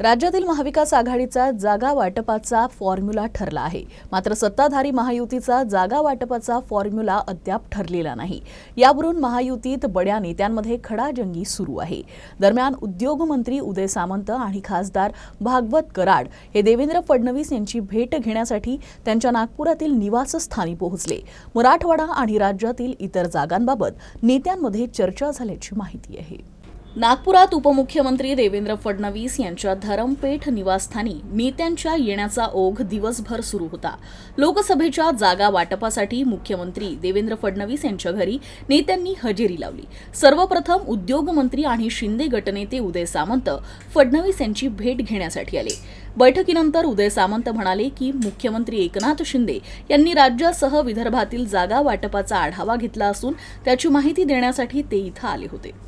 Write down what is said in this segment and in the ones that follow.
राज्यातील महाविकास आघाडीचा जागा वाटपाचा फॉर्म्युला ठरला आहे. मात्र सत्ताधारी महायुतीचा जागा वाटपाचा फॉर्म्युला अद्याप ठरलेला नाही. यावरून महायुतीत बड्या नेत्यांमध्ये खडाजंगी सुरू आहे. दरम्यान उद्योगमंत्री उदय सामंत आणि खासदार भागवत कराड हे देवेंद्र फडणवीस यांची भेट घेण्यासाठी त्यांच्या नागपुरातील निवासस्थानी पोहोचले. मराठवाडा आणि राज्यातील इतर जागांबाबत नेत्यांमध्ये चर्चा झाल्याची माहिती आहे. नागपुरात उपमुख्यमंत्री देवेंद्र फडणवीस यांच्या धरमपेठ निवासस्थानी नेत्यांच्या येण्याचा ओघ दिवसभर सुरू होता. लोकसभेच्या जागा वाटपासाठी मुख्यमंत्री देवेंद्र फडणवीस यांच्या घरी नेत्यांनी हजेरी लावली. सर्वप्रथम उद्योगमंत्री आणि शिंदे गटनेते उदय सामंत फडणवीस यांची भेट घेण्यासाठी आले. बैठकीनंतर उदय सामंत म्हणाले की मुख्यमंत्री एकनाथ शिंदे यांनी राज्यासह विदर्भातील जागा वाटपाचा आढावा घेतला असून त्याची माहिती देण्यासाठी ते इथं आले होते.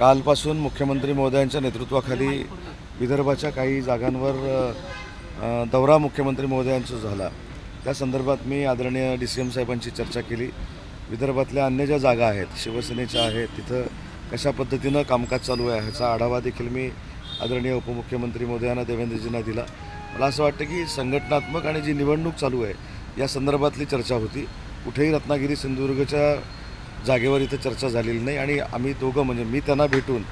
कालपासून मुख्यमंत्री महोदयांच्या नेतृत्वाखाली विदर्भाच्या काही जागांवर दौरा मुख्यमंत्री महोदयांचा झाला. त्या संदर्भात मी आदरणीय डी सी एम साहेबांची चर्चा केली. विदर्भातल्या अन्य ज्या जागा आहेत शिवसेनेच्या आहेत तिथं कशा पद्धतीनं कामकाज चालू आहे ह्याचा आढावा देखील मी आदरणीय उपमुख्यमंत्री महोदयांना देवेंद्रजींना दिला. मला असं वाटतं की संघटनात्मक आणि जी निवडणूक चालू आहे या संदर्भातली चर्चा होती. कुठेही रत्नागिरी सिंधुदुर्गच्या जागेवर इथं चर्चा झालेली नाही आणि आम्ही दोघं म्हणजे मी त्यांना भेटून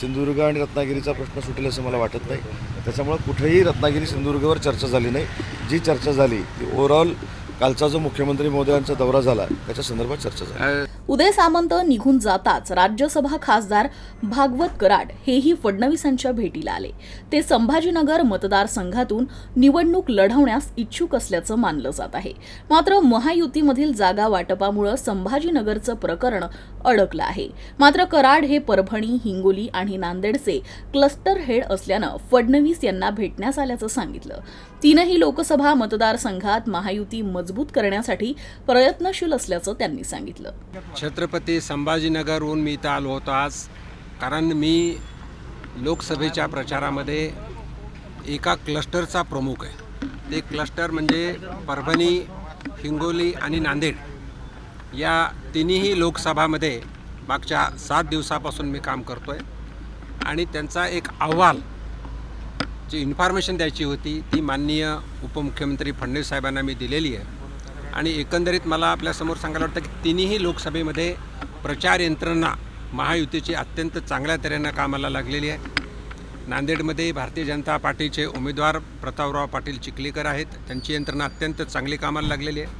सिंधुदुर्ग आणि रत्नागिरीचा प्रश्न सुटेल असं मला वाटत नाही. त्याच्यामुळं कुठेही रत्नागिरी सिंधुदुर्गवर चर्चा झाली नाही. जी चर्चा झाली ती ओव्हरऑल कालचा जो मुख्यमंत्री महोदयांचा दौरा झाला त्याच्या संदर्भात चर्चा झाली. उदय सामंत निघून जाताच राज्यसभा खासदार भागवत कराड हेही फडणवीसांच्या भेटीला आले. ते संभाजीनगर मतदारसंघातून निवडणूक लढवण्यास इच्छुक असल्याचं मानलं जात आहे. मात्र महायुतीमधील जागा वाटपामुळं संभाजीनगरचं प्रकरण अडकलं आहे. मात्र कराड हे परभणी हिंगोली आणि नांदेडचे क्लस्टर हेड असल्यानं फडणवीस यांना भेटण्यास आल्याचं सांगितलं. तीनही लोकसभा मतदारसंघात महायुती मजबूत करण्यासाठी प्रयत्नशील असल्याचं त्यांनी सांगितलं. छत्रपती संभाजीनगरहून मी इथं आलो होतो आज. कारण मी लोकसभेच्या प्रचारामध्ये एका क्लस्टरचा प्रमुख आहे. ते क्लस्टर म्हणजे परभणी हिंगोली आणि नांदेड या तिन्ही लोकसभामध्ये मागच्या सात दिवसापासून मी काम करतो आहे आणि त्यांचा एक अहवाल जी इन्फॉर्मेशन द्यायची होती ती माननीय उपमुख्यमंत्री फडणवीस साहेबांना मी दिलेली आहे. आणि एकंदरीत मला आपल्यासमोर सांगायला वाटतं की तिन्ही लोकसभेमध्ये प्रचार यंत्रणा महायुतीची अत्यंत चांगल्या तऱ्हेनं कामाला लागलेली आहे. नांदेडमध्ये भारतीय जनता पार्टीचे उमेदवार प्रतापराव पाटील चिखलीकर आहेत. त्यांची यंत्रणा अत्यंत चांगली कामाला लागलेली आहे.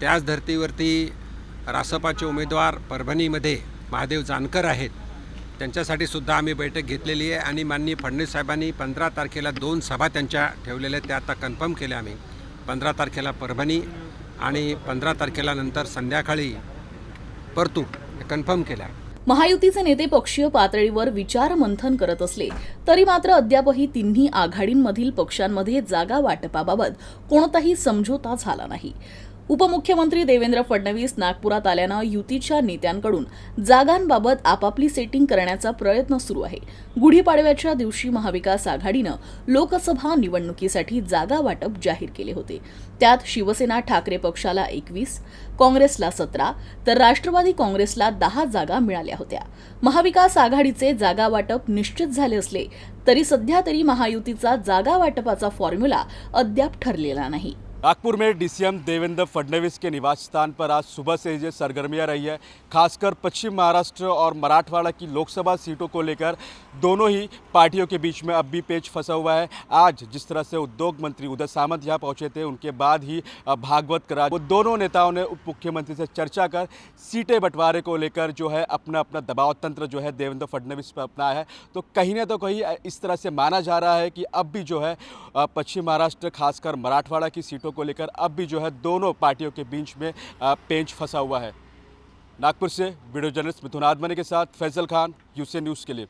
त्याच धर्तीवरती रासपाचे उमेदवार परभणीमध्ये महादेव जानकर आहेत. त्यांच्यासाठी सुद्धा आम्ही बैठक घेतलेली आहे आणि माननीय फडणवीस साहेबांनी पंधरा तारखेला दोन सभा त्यांच्या ठेवलेल्या आहेत त्या आता कन्फर्म केल्या आम्ही. पंधरा तारखेला परभणी आणि पंधरा तारखेला नंतर संध्याकाळी परतू कन्फर्म केल्या. महायुतीचे नेते पक्षीय पातळीवर विचार मंथन करत असले तरी मात्र अद्यापही तिन्ही आघाडींमधील पक्षांमध्ये जागा वाटपाबाबत कोणताही समझोता झाला नाही. उपमुख्यमंत्री देवेंद्र फडणवीस नागपुरात आल्यानं युतीच्या नेत्यांकडून जागांबाबत आपापली सेटिंग करण्याचा प्रयत्न सुरू आहे. गुढीपाडव्याच्या दिवशी महाविकास आघाडीनं लोकसभा निवडणुकीसाठी जागा वाटप जाहीर केले होते. त्यात शिवसेना ठाकरे पक्षाला एकवीस काँग्रेसला सतरा तर राष्ट्रवादी काँग्रेसला दहा जागा मिळाल्या होत्या. महाविकास आघाडीचे जागा वाटप निश्चित झाले असले तरी सध्या तरी महायुतीचा जागा वाटपाचा फॉर्म्युला अद्याप ठरलेला नाही. नागपुर में डीसीएम देवेंद्र फडणवीस के निवास स्थान पर आज सुबह से ये सरगर्मियाँ रही है। खासकर पश्चिम महाराष्ट्र और मराठवाड़ा की लोकसभा सीटों को लेकर दोनों ही पार्टियों के बीच में अब भी पेच फंसा हुआ है। आज जिस तरह से उद्योग मंत्री उदय सामंत यहाँ पहुँचे थे, उनके बाद ही भागवत करा वो दोनों नेताओं ने उप मुख्यमंत्री से चर्चा कर सीटें बंटवारे को लेकर जो है अपना अपना दबाव तंत्र जो है देवेंद्र फडणवीस पर अपनाया है। तो कहीं ना तो कहीं इस तरह से माना जा रहा है कि अब भी जो है पश्चिम महाराष्ट्र खासकर मराठवाड़ा की सीटों को लेकर अब भी जो है दोनों पार्टियों के बीच में पेंच फंसा हुआ है। नागपुर से वीडियो जर्नलिस्ट मिथुन आदमनी के साथ फैजल खान यूसी न्यूज़ के लिए।